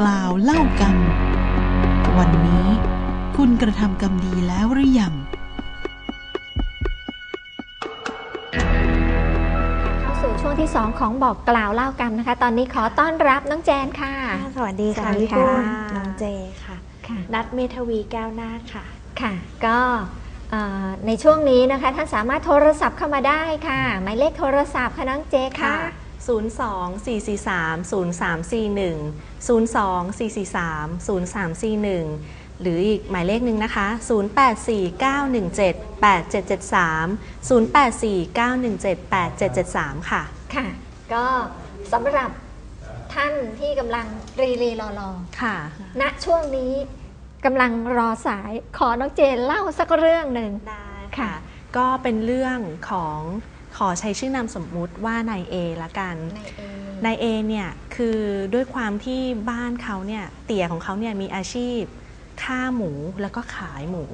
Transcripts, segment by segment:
กล่าวเล่ากรรมวันนี้คุณกระทำกรรมดีแล้วหรือยังเข้าสู่ช่วงที่ 2 ของบอกกล่าวเล่ากรรมนะคะ ตอนนี้ขอต้อนรับน้องแจนค่ะ สวัสดีค่ะสวัสดีพี่ค่ะปุ้มน้องเจค่ะ ค่ะนัดเมทวีแก้วนาคค่ะ ค่ะก็เอ่อในช่วงนี้นะคะท่านสามารถโทรศัพท์เข้ามาได้ค่ะ หมายเลขโทรศัพท์ค่ะน้องเจค่ะ02 443 0341 02 443 0341 หรืออีกหมายเลขหนึ่งนะคะ 084 917 8773 084 917 8773 ค่ะ ค่ะ ก็สำหรับท่านที่กำลังรีรีรอรอค่ะ ณ ช่วงนี้กำลังรอสายขอน้องเจนเล่าสักเรื่องหนึ่งได้ค่ะค่ะก็เป็นเรื่องของข อใช้ชื่อนามสมมุติว่านายเอละกันในเองนายเอเนี่ยคือด้วยความที่บ้านเขาเนี่ยเตี่ยของเขาเนี่ยมีอาชีพฆ่าหมูแล้วก็ขายหมู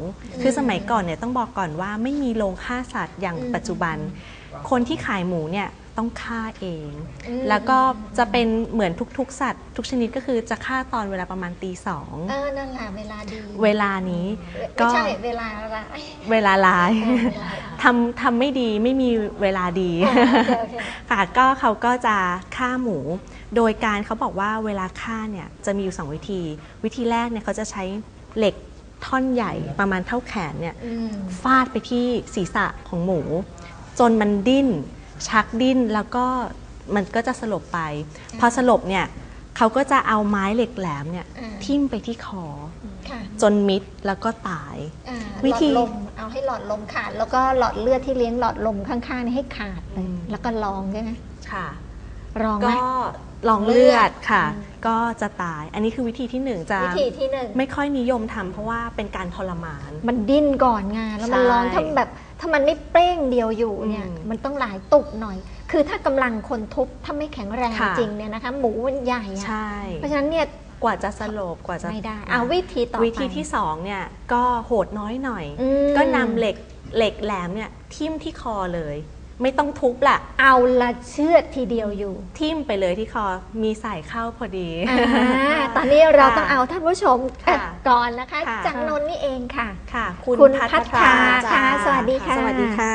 คือสมัยก่อนเนี่ยต้องบอกก่อนว่าไม่มีโรงฆ่าสัตว์อย่างปัจจุบัน คนที่ขายหมูเนี่ย ต้องฆ่าเอง อืม แล้วก็จะเป็นเหมือนทุกๆ สัตว์ ทุกชนิดก็คือจะฆ่าตอนเวลาประมาณตีสองเออนั่นแหละเวลาดีเวลานี้ไม่ก็ใช่เวลาอะไรเวลาร้ายเออเวลาร้ายทำทำไม่ดีไม่มีเวลาดีโอเคโอเค ค่ะก็เขาก็จะฆ่าหมู โดยการเขาบอกว่าเวลาฆ่าเนี่ยจะมีอยู่สองวิธี วิธีแรกเนี่ยเขาจะใช้เหล็กท่อนใหญ่ประมาณเท่าแขนเนี่ยอืม ฟาดไปที่ศีรษะของหมู จนมันดิ้น ชักดิ้นแล้วก็มันก็จะสลบไป พอสลบเนี่ยเขาก็จะเอาไม้เหล็กแหลมเนี่ยอ่าทิ่มไปที่คอค่ะจนมิดแล้วก็ตายอ่าวิธีหลอดลมเอาให้หลอดลมขาด แล้วก็หลอดเลือดที่เลี้ยงหลอดลมข้างๆนี่ให้ขาดเลยอืมแล้วก็ลองใช่ไหมค่ะลองไหมก็ลองเลือดค่ะอืมก็จะตาย อันนี้คือวิธีที่หนึ่งจะวิธีที่หนึ่งไม่ค่อยนิยมทำเพราะว่าเป็นการทรมาน มันดิ้นก่อนไงานแล้วมันใช่ร้องถ้าแบบ ถ้ามันไม่เป้งเดียวอยู่เนี่ยอืมมันต้องหลายตุกหน่อย คือถ้ากำลังคนทุบถ้าไม่แข็งแรงค่ะจริงเนี่ยนะคะหมูมันใหญ่อะใช่เพราะฉะนั้นเนี่ยกว่าจะสลบกว่าจะไม่ได้เอาวิธีต่อไปวิธีที่สองเนี่ยก็โหดน้อยหน่อยอืมก็นำเหล็กเหล็กแหลมเนี่ยทิ่มที่คอเลย ไม่ต้องทุบละเอาละเชือดทีเดียวอยู่ทิ่มไปเลยที่คอมีสายเข้าพอดีอ่าตอนนี้เราค่ะต้องเอาท่านผู้ชมค่ะก่อนนะคะ ค่ะ จากนนท์นี่เองค่ะ ค่ะ คุณคุณพัพัฒฒราราจ้าค่ะสวัสดีค่ะ สวัสดีค่ะ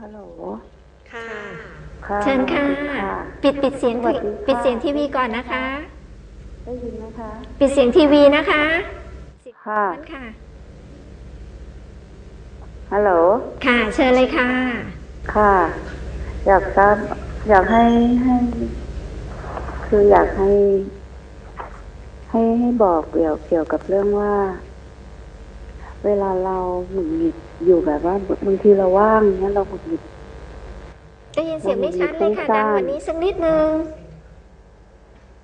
ฮัลโหลค่ะค่ะเชิญค่ะ สวัสดีค่ะปิดปิดเสียงสวัสดีค่ะ ปิดเสียงทีวีก่อนนะคะ ได้ยินไหมคะ ปิดเสียงทีวีนะคะค่ะนั่นค่ะ ฮัลโหล ค่ะ เชิญเลยค่ะ ค่ะ อยากทราบอยากให้ให้ คืออยากให้ ให้ให้บอกเกี่ยวเกี่ยวกับเรื่องว่า เวลาเราหงุดหงิดอยู่แบบว่าบางทีเราว่างเนี้ยเราหงุดหงิดได้ยินเสียงไม่ชัดเลยค่ะฟุ้งซ่านดังกว่านี้สักนิดนึง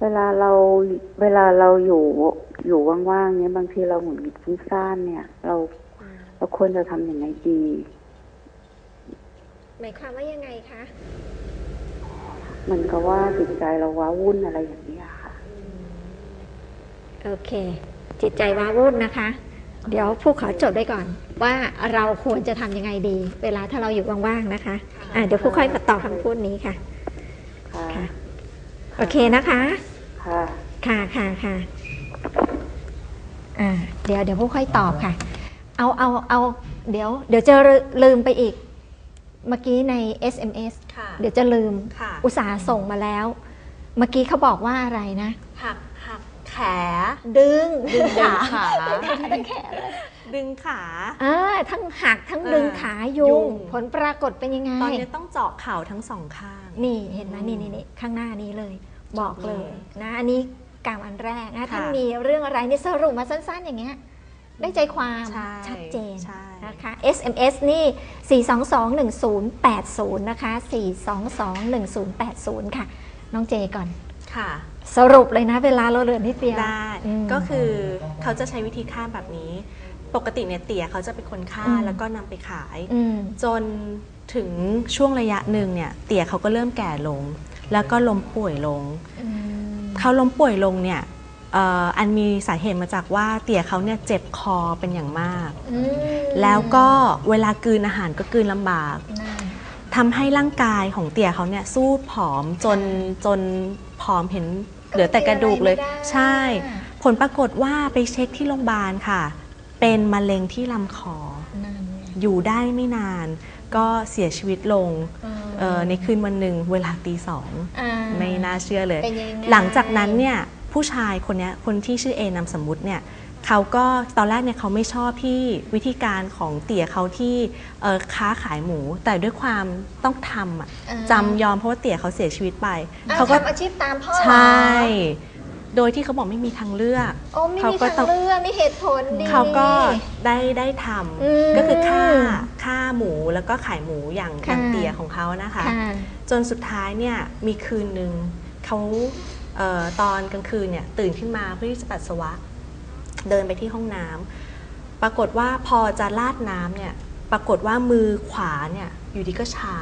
เวลาเราเวลาเราอยู่อยู่ว่างๆเนี้ยบางทีเราหงุดหงิดฟุ้งซ่านเนี่ย เรา เราควรจะทำอย่างไรดี หมายความว่ายังไงคะเหมันก็ว่าจิตใจเราว้าวุ่นอะไรอย่างนี้ยค่ะ โอเค จิตใจว้าวุ่นนะคะ เดี๋ยวผู้ขอจดไว้ก่อน ว่าเราควรจะทำยังไงดี เวลาถ้าเราอยู่ว่างๆนะคะอะเดี๋ยวผู้ค่อยมาตอบคำพูดนี้ค่ะค่ะค่ะ โอเคนะคะ ค่ะ ค่ะค่ะค่ะอ่าเดี๋ยวเดี๋ยวผู้ค่อยตอบค่ะ เอาเอาเอาเดี๋ยว เดี๋ยวจะลืมไปอีก เมื่อกี้ใน SMS ค่ะเดี๋ยวจะลืมค่ะอุตสาห์ส่งมาแล้ว เมื่อกี้เขาบอกว่าอะไรนะหักหักแขดึงดึงขาทั้งแขนเลยดึงขาอ่าทั้งหักทั้งดึงเออขายุยุงงผลปรากฏเป็นยังไง ตอนนี้ต้องเจาะเข่าทั้งสองข้าง นี่เห็นไหมนี่นี่นี่ข้างหน้านี้เลย บอกเลยนะ อันนี้กรรมอันแรกนะค่ะท่านมีเรื่องอะไรนี่สรุปมาสั้น ๆ อย่างเงี้ย ได้ใจความใช่ชัดเจนใช่ นะคะ SMS นี่ 4221080 นะคะ 4221080 ค่ะ น้องเจก่อน ค่ะ สรุปเลยนะ เวลาเราเหลือนิดเดียว ได้อืม ก็คือเขาจะใช้วิธีฆ่าแบบนี้ ปกติเนี่ยเตี๋ยเขาจะเป็นคนฆ่าอืม แล้วก็นำไปขาย อืม จนถึงช่วงระยะหนึ่งเนี่ยเตี๋ยเขาก็เริ่มแก่ลง แล้วก็ล้มป่วยลงอืมเขาล้มป่วยลงเนี่ยเอ่ออันมีสาเหตุมาจากว่าเตี๋ยเขาเนี่ยเจ็บคอเป็นอย่างมากอืมแล้วก็เวลากลืนอาหารก็กลืนลำบากนั่นทำให้ร่างกายของเตี่ยเขาเนี่ยสู้ผอมจนจนผอมเห็นเหลือแต่กระดูกเลยก็มีอะไรไม่ได้ใช่ ผลปรากฏว่าไปเช็คที่โรงพยาบาลค่ะ เป็นมะเร็งที่ลำคอ อยู่ได้ไม่นาน ก็เสียชีวิตลงเอ่อในคืนวันหนึ่งเวลาตีสองอ่าไม่น่าเชื่อเลยเป็นยังไงหลังจากนั้นเนี่ย ผู้ชายคนเนี้ยคนที่ชื่อเอนามสมมุติเนี่ยเขาก็ตอนแรกเนี่ยเขาไม่ชอบที่วิธีการของเตี๋ยเขาที่เอ่อค้าขายหมู แต่ด้วยความต้องทำอะอ่าจำยอมเพราะว่าเตี๋ยเขาเสียชีวิตไปอะเขาก็ทำอาชีพตามพ่อเหรอใช่โดยที่เขาบอกไม่มีทางเลือกโอ้ไม่เขามีก็ทางต้องเลือกไม่เหตุผลดีเขาก็ได้ได้ทอืมำก็คือค่าค่าหมูแล้วก็ขายหมูอย่างอค่ะย่างเตี๋ยของเขานะคะค่ะจนสุดท้ายเนี่ยมีคืนหนึ่งเขาเออตอนกลางคืนเนี่ยตื่นขึ้นมาเพื่อที่จะปัสสาวะ เดินไปที่ห้องน้ำปรากฏว่าพอจะลาดน้ำเนี่ยปรากฏว่ามือขวาเนี่ยอยู่ดีก็ชา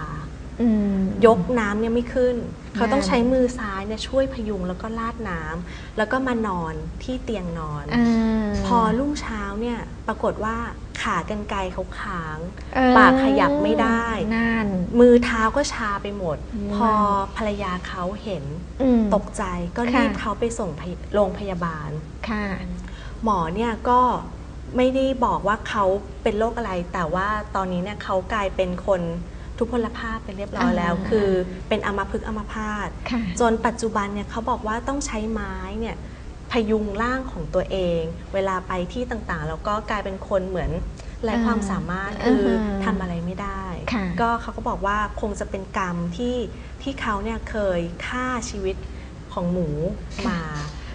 อืมยกน้ำเนี่ยไม่ขึ้น เขาต้องนั่นใช้มือซ้ายเนี่ยช่วยพยุงแล้วก็ลาดน้ำแล้วก็มานอนที่เตียงนอนอ่าพอรุ่งเช้าเนี่ยปรากฏว่าขากรรไกรเขาค้างเออปากขยับไม่ได้นั่น มือเท้าก็ชาไปหมดอืมพอภรรยาเขาเห็นอืมตกใจก็ค่ะรีบเขาไปส่งพยโรงพยาบาลค่ะ หมอเนี่ยก็ไม่ได้บอกว่าเขาเป็นโรคอะไร แต่ว่าตอนนี้เนี่ยเขากลายเป็นคนทุพพลภาพไปเรียบร้อยแล้วอ่าคือเป็นอัมพฤกษ์อัมพาตค่ะจนปัจจุบันเนี่ยเขาบอกว่าต้องใช้ไม้เนี่ยพยุงร่างของตัวเอง เวลาไปที่ต่างๆ แล้วก็กลายเป็นคนเหมือนไร้อ่าความสามารถคืออาทำอะไรไม่ได้ค่ะ ก็เขาก็บอกว่าคงจะเป็นกรรมที่ที่เขาเนี่ยเคยฆ่าชีวิตของหมูมา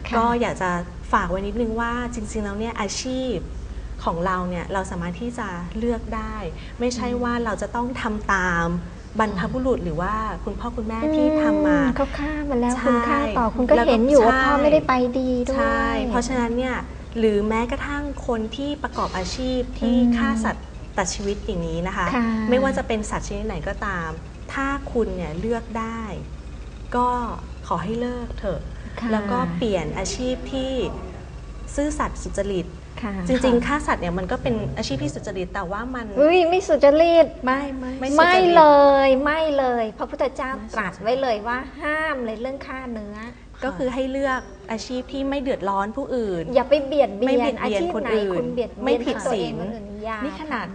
ค่ะก็อยากจะฝากไว้นิดนึงว่าจริง ๆ แล้วเนี่ยอาชีพของเราเนี่ยเราสามารถที่จะเลือกได้ ไม่ใช่ว่าเราจะต้องทำตามบรรพบุรุษหรือว่าคุณพ่อคุณแม่ที่ทำมาเขาฆ่ามาแล้วใช่คุณฆ่าต่อคุณก็แล้วก็เห็นอยู่ว่าใช่พ่อไม่ได้ไปดีด้วยใช่เพราะฉะนั้นเนี่ยหรือแม้กระทั่งคนที่ประกอบอาชีพที่อืมฆ่าสัตว์ ตัดชีวิตอย่างนี้นะคะค่ะไม่ว่าจะเป็นสัตว์ชนิดไหนก็ตาม ถ้าคุณเนี่ยเลือกได้ ก็ขอให้เลิกเถอะค่ะแล้วก็เปลี่ยนอาชีพที่ซื่อสัตย์สุจริตค่ะจริงๆฆ่าสัตว์เนี่ยมันก็เป็นอาชีพที่สุจริตแต่ว่ามันเฮ้ยไม่สุจริตไม่ไม่สุจไม่ริตเลยไม่เลย พระพุทธเจ้าตรัสไว้เลยว่าห้ามเลยเรื่องฆ่าเนื้อ ก็คือให้เลือกอาชีพที่ไม่เดือดร้อนผู้อื่น อย่าไปเบียดไม่เบียเบียนดอาเบียนชีพคนไหนอื่นคุณเบียดไม่เบียนผิดตัวเองศีลคนอื่นอย่านี่ขนาดท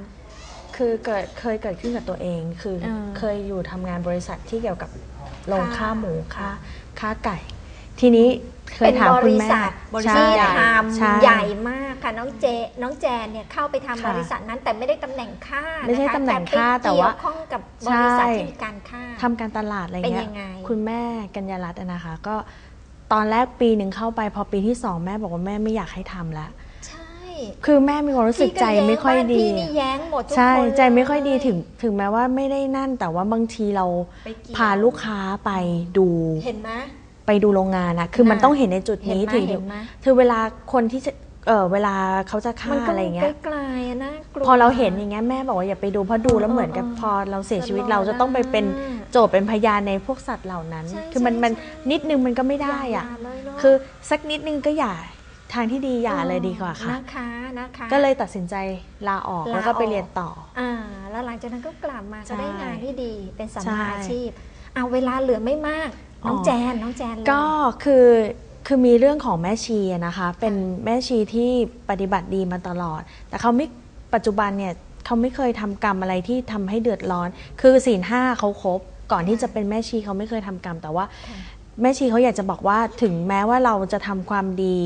คือเกิดเคยเกิดขึ้นกับตัวเอง คือเออเคยอยู่ทำงานบริษัทที่เกี่ยวกับโรงค่ะฆ่าหมูฆ่าฆ่าไก่ ทีนี้เคยถามคุณแม่บริษัทใช่ที่ทใช่ำใหญ่มากค่ะน้องเจน้องแจนเนี่ยเข้าไปทำค่ะบริษัทนั้นแต่ไม่ได้ตำแหน่งค่าไม่ใช่นะคะตำแหน่งค่าแต่ว่าเกี่ยวข้องกับบริษัทที่มีการค่าทำการตลาดอะไรเป็นเงี้ยังไงคุณแม่กัญญารัตน์อะนะคะก็ ตอนแรกปีหนึ่งเข้าไป พอปีที่สองแม่บอกว่าแม่ไม่อยากให้ทำแล้วใช่ คือแม่มีความรู้สึกใจไม่ค่อยดีพี่นี่แย้งหมดทุกคนใช่ใจไม่ค่อยดีเลถึงถึงแม้ว่าไม่ได้นั่น แต่ว่าบางทีเราไปเกี่ยว พาลูกค้าไปดู เห็นไหม ไปดูโรงงานนะคือมันน่ะต้องเห็นในจุดนี้เห็นไหมถึงเห็นไหม คือเวลาคนที่จะเออเวลาเขาจะฆ่ามันก็อะไรอย่างเงี้ย ไกลๆอะนะกลัว พอเราเห็นอย่างเงี้ยแม่บอกว่าอย่าไปดูเพราะดูแล้วเออเหมือนกับเออพอเราเสียชีวิตสลดเราจะต้องไปเป็นอะ โจทย์เป็นพยานในพวกสัตว์เหล่านั้นใช่คือมันใช่มันใช่นิดนึงมันก็ไม่ได้อะย่าเลยเนอะคือสักนิดนึงก็อย่าทางที่ดีอย่าเลยดีกว่าค่ะนะคะนะคะก็เลยตัดสินใจลาออกลาแล้วก็ไปออกเรียนต่ออ่าแล้วหลังจากนั้นก็กลับมาใช่ก็ได้งานที่ดีเป็นสัมใช่มาอาชีพเอาเวลาเหลือไม่มากน้องอ๋อแจนน้องแจนเลยก็คือคือมีเรื่องของแม่ชีอะนะคะ เป็นแม่ชีที่ปฏิบัติดีมาตลอด แต่เขาไม่ปัจจุบันเนี่ยเขาไม่เคยทำกรรมอะไรที่ทำให้เดือดร้อน คือศีลห้าเขาครบ ก่อนที่จะเป็นแม่ชีเขาไม่เคยทำกรรม แต่ว่าค่ะแม่ชีเขาอยากจะบอกว่าถึงแม้ว่าเราจะทำความดี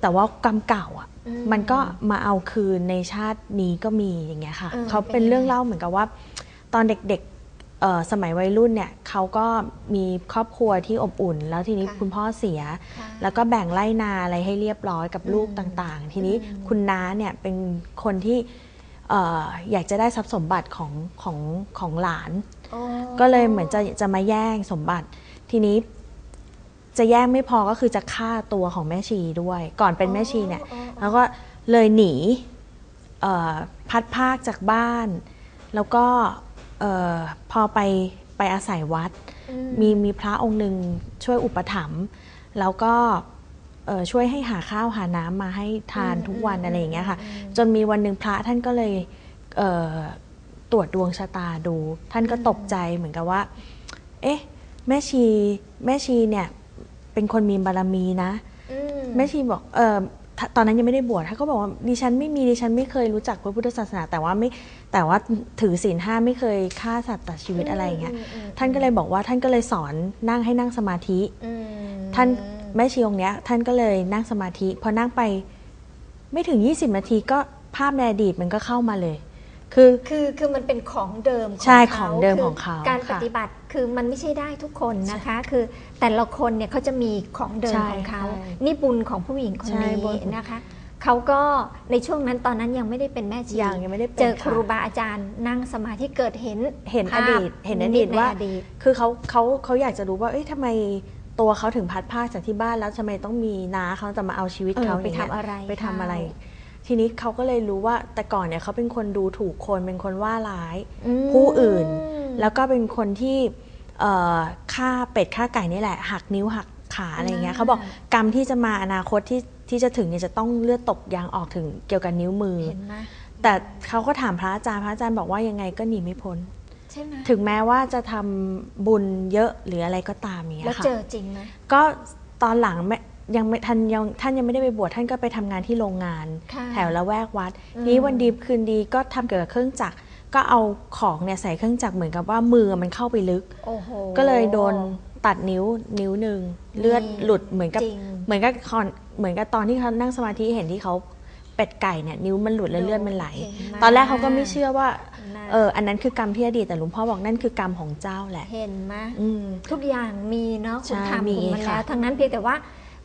แต่ว่ากรรมเก่าอะอืมันก็มาเอาคืนในชาตินี้ก็มีอย่างเงี้ยค่ะเออเขาเป็เป็นนยังไงเรื่องเล่าเหมือนกับว่า ตอนเด็กๆเอ่อสมัยวัยรุ่นเนี่ยเขาก็มีครอบครัวที่อบอุ่น แล้วทีนี้ค่ะคุณพ่อเสียค่ะแล้วก็แบ่งไร่นาอะไรให้เรียบร้อยกับลูกอืมต่างๆ ทีนี้อืมคุณน้าเนี่ยเป็นคนที่เอ่ออยากจะได้ทรัพย์สมบัติของของของหลานโอ้ ก็เลยเหมือนจะจะมาแย่งสมบัติ ทีนี้จะแย่งไม่พอก็คือจะฆ่าตัวของแม่ชีด้วย ก่อนเป็นแม่ชีเนี่ยอ๋ออ๋อแล้วก็เลยหนีเอ่อพัดภาคจากบ้าน แล้วก็เออพอไปไปอาศัยวัดอืมีมีพระองค์หนึ่งช่วยอุปถัมภ์แล้วก็เอ่อช่วยให้หาข้าวหาน้ำมาให้ทานทุกวันอะไรอย่างเงี้ยค่ะ จนมีวันหนึ่งพระท่านก็เลยเอ่อ ตรวจดวงชะตาดู ท่านก็ตกใจเหมือนกับว่า เอ๊ะ แม่ชีแม่ชีเนี่ย เป็นคนมีบารมีนะอืมแม่ชีบอกเออถ้าตอนนั้นยังไม่ได้บวชท่านก็บอกว่าดิฉันไม่มีดิฉันไม่เคยรู้จักพระพุทธศาสนา แต่ว่าไม่แต่ว่าถือศีลห้าไม่เคยฆ่าสัตว์ตัดชีวิตอะไรอย่างเงี้ยอืมอืมท่านก็เลยบอกว่าท่านก็เลยสอนนั่งให้นั่งสมาธิอืมท่านแม่ชีองค์เนี้ย ท่านก็เลยนั่งสมาธิพอนั่งไปไม่ถึง 20 นาทีก็ภาพในอดีตมันก็เข้ามาเลย คือ คือคือมันเป็นของเดิมของใช่เขาของเดิมคืของเขาการค่ะปฏิบัติคือมันไม่ใช่ได้ทุกคนนะคะ คือแต่ละคนเนี่ยเขาจะมีของเดิมใช่ของเขา ใช่นี่บุญของผู้หญิงคนใช่นี้บุญ นะคะเขาก็ในช่วงนั้นตอนนั้นยังไม่ได้เป็นแม่ชียังยังไม่ได้เป็นเจอคค่ะรูบาอาจารย์นั่งสมาธิเกิดเห็นเห็นอภาพดีตเห็นอดีตในว่า อดีต คือเขาเขาเขาอยากจะรู้ว่า เอ้ยทำไมตัวเขาถึงพัดพรากจากที่บ้านแล้วทำไมต้องมีน้าเขาจะมาเอาชีวิตเออเขาไปอย่างเงี้ยทำอะไรไปทำอะไร เขา ทีนี้เขาก็เลยรู้ว่าแต่ก่อนเนี่ยเขาเป็นคนดูถูกคนเป็นคนว่าร้ายอืมผู้อื่น แล้วก็เป็นคนที่เอ่อฆ่าเป็ดฆ่าไก่นี่แหละ หักนิ้วหักขาอะไรเงี้ยอ่าเขาบอกกรรมที่จะมาอนาคตที่ที่จะถึงเนี่ยจะต้องเลือดตกยางออกถึงเกี่ยวกับนิ้วมือเห็นไหมแต่เขาก็ถามพระอาจารย์พระอาจารย์บอกว่ายังไงก็หนีไม่พ้นใช่ไหมถึงแม้ว่าจะทำบุญเยอะหรืออะไรก็ตามอย่างเงี้แล้วยค่ะเจอจริงไหมก็ตอนหลังไม่ ยังไม่ท่านยังท่านยังไม่ได้ไปบวชท่านก็ไปทำงานที่โรงงานค่ะแถวละแวกวัดอืมนี้วันดีคืนดีก็ทำเกี่ยวกับเครื่องจักรก็เอาของเนี่ยใส่เครื่องจักรเหมือนกับว่ามือมันเข้าไปลึกโอ้โหก็เลยโดนตัดนิ้วนิ้วหนึ่งเลือดนี่หลุดเหมือนกับจริงเหมือนกับคอนเหมือนกับตอนที่เขานั่งสมาธิเห็นที่เขาเป็ดไก่เนี่ยนิ้วมันหลุดแล้วเลือดมันไหลเห็นไหมตอนแรกเขาก็ไม่เชื่อว่านะเอออันนั้นคือกรรมที่อดีตแต่หลวงพ่อบอกนั่นคือกรรมของเจ้าแหละ เห็นไหมอืมทุกอย่างมีเนาะคุณใช่ทำมีคุณมาค่ะแล้วทั้งนั้นเพียงแต่ว่า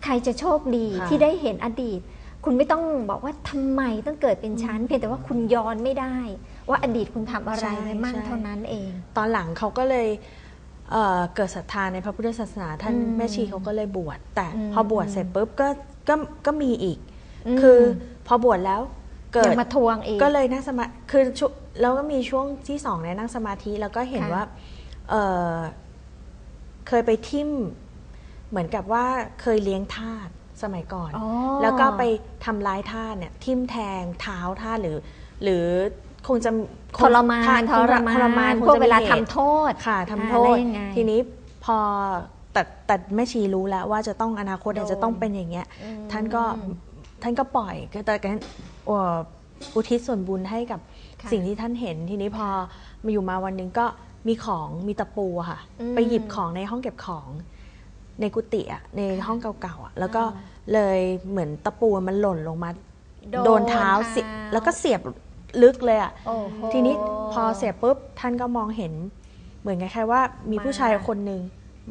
ใครจะโชคดีค่ะที่ได้เห็นอดีต คุณไม่ต้องบอกว่าทำไมต้องเกิดเป็นชั้น เพียงแต่ว่าคุณย้อนไม่ได้ ว่าอดีตคุณทำอะไรใช่ไว้มั่งใช่ เท่านั้นเอง ตอนหลังเขาก็เลยเอ่อเกิดศรัทธาในพระพุทธศาสนาท่านอืมแม่ชีเขาก็เลยบวชแต่อืมพอบวชเสร็จปุ๊บก็ก็ก็มีอีกมคือพอบวชแล้วเกิยัด งมาทวงอีก ก็เลยนั่งสมาคือช่วงแล้วก็มีช่วงที่สองเนี่ยนั่งสมาธิ แล้วก็เห็นค่ะว่าเอ่อเคยไปทิม เหมือนกับว่าเคยเลี้ยงทาสสมัยก่อนอ๋อแล้วก็ไปทำร้ายทาสเนี่ยทิมแทงเท้าทาสหรือ หรือคงจะคทงรมานททรมานทรมานคงพวกจะเวลามีหทำตุโทษค่ะทำโทอ่าษแล้วยังไง ทีนี้พอแต่แต่แม่ชีรู้แล้วว่าจะต้องอนาคตเนี่ยโดนจะต้องเป็นอย่างเงี้ย อืม ท่านก็ท่านก็ปล่อยก็แต่กันเอ่ออุทิศส่วนบุญให้กับค่ะ สิ่งที่ท่านเห็นทีนี้พอมาอยู่มาวันหนึ่งก็มีของมีตะปูอะค่ะ อืม ไปหยิบของในห้องเก็บของ ในกุฏิอะในห้องเก่าๆอะแล้วก็อ่าเลยเหมือนตะปูมันหล่นลงมาโดนโดนเท้าเสียเท้าแล้วก็เสียบลึกเลยอะโอ้โห ทีนี้พอเสียปุ๊บท่านก็มองเห็น เหมือนคล้ายๆว่ามีมาผู้ชายคนหนึ่ง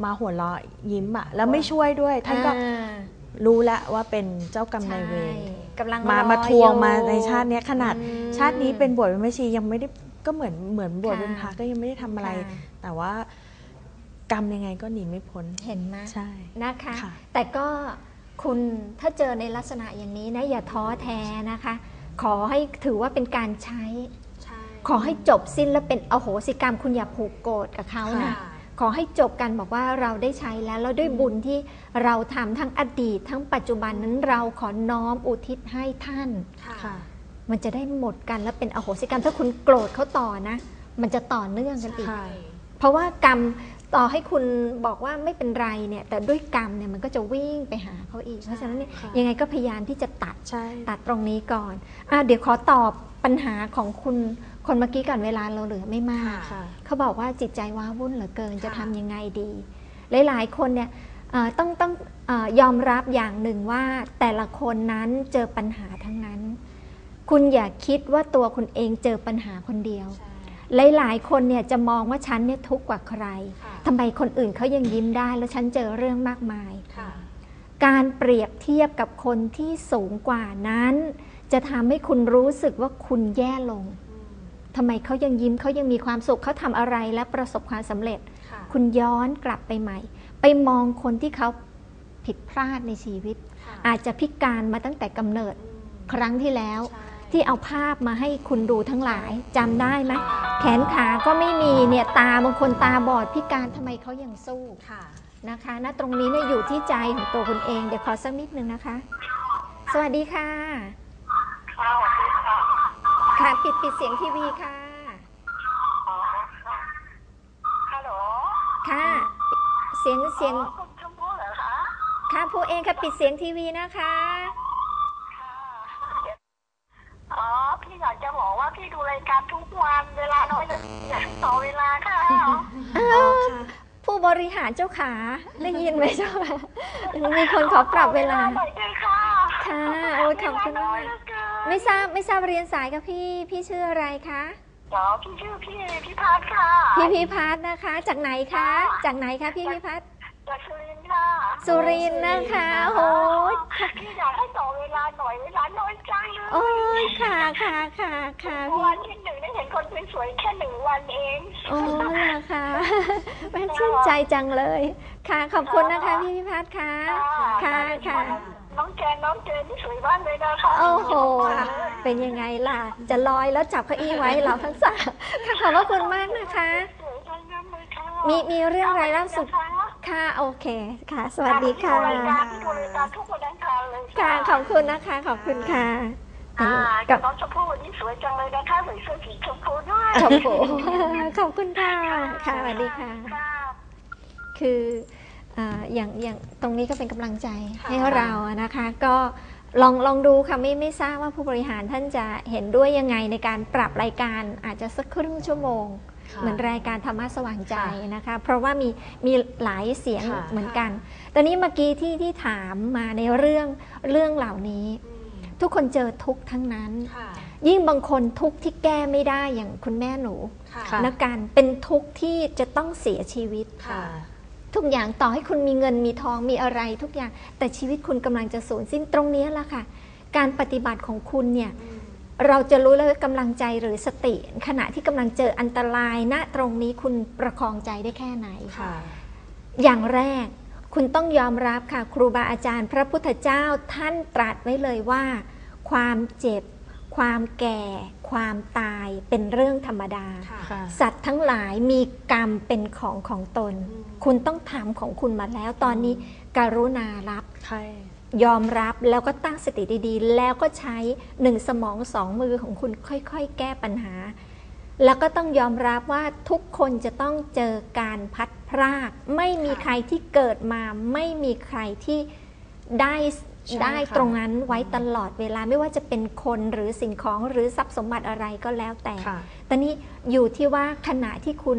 มาหัวเราะยิ้มอะแล้วไม่ช่วยด้วย ท่านก็อ่ารู้แล้วว่าเป็นเจ้ากรรมนายเวร ใช่กำลังมารอมาทวงอยู่มาในชาติเนี้ยขนาดอืมชาตินี้เป็นบวชเป็นแม่ชียังไม่ได้ก็เหมือนเหมือนบวชค่ะเป็นพระก็ยังไม่ได้ทำอะไร ค่ะแต่ว่า กรรมยังไงก็หนีไม่พ้นเห็นไหมใช่ นะคะ ค่ะ แต่ก็คุณถ้าเจอในลักษณะอย่างนี้นะอย่าท้อแท้นะคะ ขอให้ถือว่าเป็นการใช้ ใช่ขอให้จบสิ้นและเป็นอโหสิกรรม คุณอย่าผูกโกรธกับเขานะค่ะขอให้จบกันบอกว่าเราได้ใช้แล้วแล้วด้วยบุญที่เราทำทั้งอดีต ทั้งปัจจุบันนั้นเราขอน้อมอุทิศให้ท่าน ค่ะ มันจะได้หมดกันและเป็นอโหสิกรรม ถ้าคุณโกรธเขาต่อนะ มันจะต่อเนื่องกันอีก ใช่ เพราะว่ากรรม ต่อให้คุณบอกว่าไม่เป็นไรเนี่ยแต่ด้วยกรรมเนี่ยมันก็จะวิ่งไปหาเขาอีก เพราะฉะนั้นเนี่ยค่ะยังไงก็พยายามที่จะตัดใช่ตัดตรงนี้ก่อนอะเดี๋ยวขอตอบปัญหาของคุณคนเมื่อกี้ก่อนเวลาเราเหลือไม่มากค่ะเขาบอกว่าจิตใจว้าวุ่นเหลือเกินจะค่ะทำยังไงดี หลายๆคนเนี่ยเอ่อต้องต้องเออยอมรับอย่างหนึ่งว่าแต่ละคนนั้นเจอปัญหาทั้งนั้น คุณอย่าคิดว่าตัวคุณเองเจอปัญหาคนเดียวใช่ หลายๆ คนเนี่ยจะมองว่าฉันเนี่ยทุกข์กว่าใครค่ะทำไมคนอื่นเขายังยิ้มได้ แล้วฉันเจอเรื่องมากมายค่ะการเปรียบเทียบกับคนที่สูงกว่านั้น จะทำให้คุณรู้สึกว่าคุณแย่ลงอืมทำไมเขายังยิ้มเขายังมีความสุขเขาทำอะไรและประสบความสำเร็จค่ะคุณย้อนกลับไปใหม่ ไปมองคนที่เขาผิดพลาดในชีวิตค่ะอาจจะพิการมาตั้งแต่กำเนิดอืมครั้งที่แล้วใช่ ที่เอาภาพมาให้คุณดูทั้งหลายจำได้ไหมแขนขาก็ไม่มีเนี่ยตาบางคนตาบอดพิการทำไมเขายังสู้ค่ะนะคะณตรงนี้เนี่ยอยู่ที่ใจของตัวคุณเองเดี๋ยวขอสักนิดนึงนะคะ สวัสดีค่ะค่ะปิดปิดเสียงทีวีค่ะฮัลโหลค่ะ เสียงเสียงอ๋อคุณชมพู่เหรอคะค่ะผู้เองค่ะปิดเสียงทีวีนะคะ ต่อเวลาค่ะอ้าวผู้บริหารเจ้าขาได้ยินไหมเจ้าค่ะมีคนขอปรับเวลาหน่อยด้วยค่ะค่ะโอ้ยขอบคุณเวลน้มาอยกเหลือเกินไม่ทราบไม่ทราบเรียนสายกับพี่พี่ชื่ออะไรคะเดี๋ยวพี่ชื่อพี่พี่พัฒน์ค่ะ พี่พิพัฒน์นะคะ จากไหนคะ จากไหนคะพี่พิพัฒน์จากสุรินทร์ค่ะ สุรินทร์นะคะโอ้ยพี่อยากให้ต่อเวลาหน่อยเวลาน้อยจังเลย โอ้ยค่ะค่ะค่ะค่ะพี่วันที่หนึ่งได้เห็นคนสวยๆแค่หนึ่งวันเองโอ้เหรอคะแม่ชื่นใจจังเลย ค่ะขอบคุณนะคะพี่พิพัฒน์ค่ะค่ะค่ะน้องแจนน้องเจนนี่สวยมากเลยนะคะโอ้โห เป็นยังไงล่ะ จะลอยแล้วจับเก้าอี้ไว้เราทั้งสามค่ะขอบพระคุณมากนะคะสวยจังเลยค่ะมีมีเรื่องอะไรเล่าสุดค่ะโอเคค่ะ สวัสดีค่ะรายการที่ดูรายการทุกวันอังคารเลยค่ะ ขอบคุณนะคะ ขอบคุณค่ะ อ่ากักับบน้องชมพู่วันนี้สวยจังเลยนะคะใส่เสื้อสีชมพูด้วยชมพูขอบคุณค่ะค่ะสวัสดีค่ะค่ะคือเอ่ออย่างอย่างตรงนี้ก็เป็นกำลังใจให้เราอะนะคะ ก็ลองลองดูค่ะไม่ไม่ทราบว่าผู้บริหารท่านจะเห็นด้วยยังไงในการปรับรายการอาจจะสักครึ่งชั่วโมงค่ะเหมือนรายการธรรมะสว่างใจค่ะนะคะ เพราะว่ามีมีหลายเสียงค่ะเหมือนกัน ตอนนี้เมื่อกี้ที่ที่ถามมาในเรื่องเรื่องเหล่านี้ ทุกคนเจอทุกข์ทั้งนั้นค่ะยิ่งบางคนทุกข์ที่แก้ไม่ได้อย่างคุณแม่หนูค่ะนะการเป็นทุกข์ที่จะต้องเสียชีวิตค่ะทุกอย่างต่อให้คุณมีเงินมีทองมีอะไรทุกอย่าง แต่ชีวิตคุณกำลังจะสูญสิ้นตรงนี้แหละค่ะ การปฏิบัติของคุณเนี่ยเราจะรู้แล้วว่ากำลังใจหรือสติ ขณะที่กำลังเจออันตรายณตรงนี้คุณประคองใจได้แค่ไหนค่ะอย่างแรก คุณต้องยอมรับค่ะ ครูบาอาจารย์พระพุทธเจ้าท่านตรัสไว้เลยว่า ความเจ็บ ความแก่ ความตายเป็นเรื่องธรรมดาค่ะสัตว์ทั้งหลายมีกรรมเป็นของของตน คุณต้องทำของคุณมาแล้วตอนนี้การุณารับใช่ยอมรับแล้วก็ตั้งสติดีๆ แล้วก็ใช้หนึ่งสมองสองมือของคุณค่อยๆ แก้ปัญหา แล้วก็ต้องยอมรับว่าทุกคนจะต้องเจอการพัด พราก ไม่มีใครที่เกิดมา ไม่มีใครที่ได้ใช่ได้ค่ะตรงนั้นไว้ตลอดเวลาไม่ว่าจะเป็นคนหรือสิ่งของหรือทรัพย์สมบัติอะไรก็แล้วแต่ค่ะตอนนี้อยู่ที่ว่าขณะที่คุณ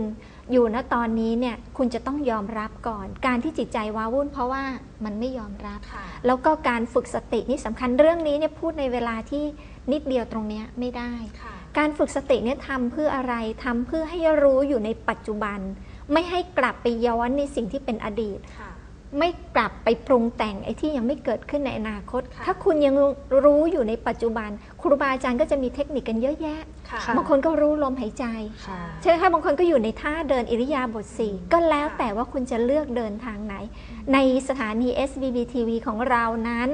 อยู่ณตอนนี้เนี่ยคุณจะต้องยอมรับก่อน การที่จิตใจว้าวุ่นเพราะว่ามันไม่ยอมรับค่ะแล้วก็การฝึกสตินี่สำคัญเรื่องนี้เนี่ยพูดในเวลาที่นิดเดียวตรงเนี้ยไม่ได้ค่ะการฝึกสติเนี่ยทำเพื่ออะไรทำเพื่อให้รู้อยู่ในปัจจุบัน ไม่ให้กลับไปย้อนในสิ่งที่เป็นอดีตค่ะไม่กลับไปปรุงแต่งไอ้ที่ยังไม่เกิดขึ้นในอนาคตค่ะถ้าคุณยังรู้อยู่ในปัจจุบัน ครูบาอาจารย์ก็จะมีเทคนิคกันเยอะแยะค่ะบางคนก็รู้ลมหายใจค่ะใช่ไหมคะบางคนก็อยู่ในท่าเดินอิริยาบถสี่ก็แล้วแต่ว่าคุณจะเลือกเดินทางไหน ในสถานี SBB TV ของเรานั้น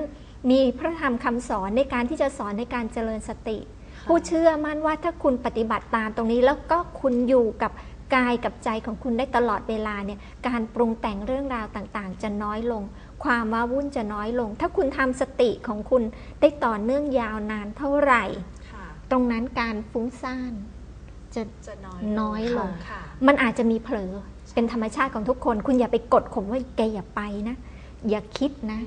มีพระธรรมคำสอนในการที่จะสอนในการเจริญสติ ผู้เชื่อมั่นว่าถ้าคุณปฏิบัติตามตรงนี้แล้วก็คุณอยู่กับ กายกับใจของคุณได้ตลอดเวลาเนี่ยการปรุงแต่งเรื่องราวต่างๆ จะน้อยลง ความว้าวุ่นจะน้อยลง ถ้าคุณทำสติของคุณได้ต่อเนื่องยาวนานเท่าไหร่ค่ะตรงนั้นการฟุ้งซ่านจะจะน้อยน้อยลงค่ะมันอาจจะมีเผลอเป็นธรรมชาติของทุกคน คุณอย่าไปกดข่มว่าแกอย่าไปนะ อย่าคิดนะ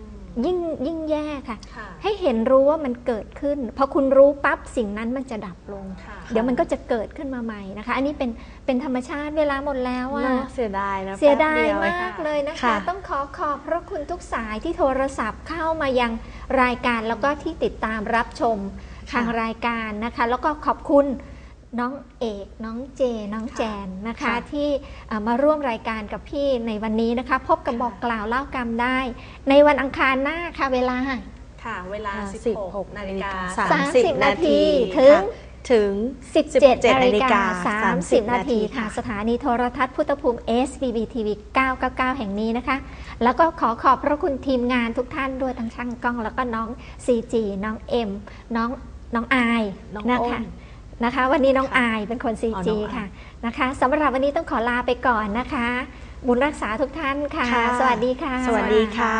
ยิ่งยิ่งแย่ค่ะค่ะ ให้เห็นรู้ว่ามันเกิดขึ้นพอคุณรู้ปั๊บสิ่งนั้นมันจะดับลงค่ะเดี๋ยวมันก็จะเกิดขึ้นมาใหม่นะคะ อันนี้เป็นเป็นธรรมชาติเวลาหมดแล้วอะน่าเสียดายนะเสียดายแป๊บวมากเลยนะคะค่ะต้องขอขอบพระคุณทุกสายที่โทรศัพท์เข้ามายังรายการแล้วก็ที่ติดตามรับชมทางรายการนะคะ แล้วก็ขอบคุณ น้องเอก น้องเจ น้องแจนนะคะค่ะที่เอ่อมาร่วมรายการกับพี่ในวันนี้นะคะ พบกับบอกกล่าวเล่ากรรมได้ ในวันอังคารหน้าค่ะเวลาค่ะเวลาอ่า16 16นาฬิกาสามสิบ30นาทีถึงค่ะถึง17 17นาฬิกานาฬิกา30 นาทีค่ะค่ะ สถานีโทรทัศน์พุทธภูมิ SBB TV 999 แห่งนี้นะคะ แล้วก็ขอขอบพระคุณทีมงานทุกท่านด้วยทั้งช่างกล้อง แล้วก็น้อง CG น้องเอ็มน้องน้องอายน้องนะอ้คะ นนะคะ วันนี้น้องค่ะอายเป็นคน อ๋อ CG น้องอาย ค่ะนะคะสำหรับวันนี้ต้องขอลาไปก่อนนะคะ บุญรักษาทุกท่านค่ะ ค่ะ สวัสดีค่ะ สวัสดีค่ะ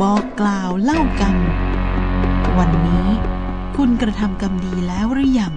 บบอกกล่าวเล่ากรรม วันนี้คุณกระทำกรรมดีแล้วหรือยัง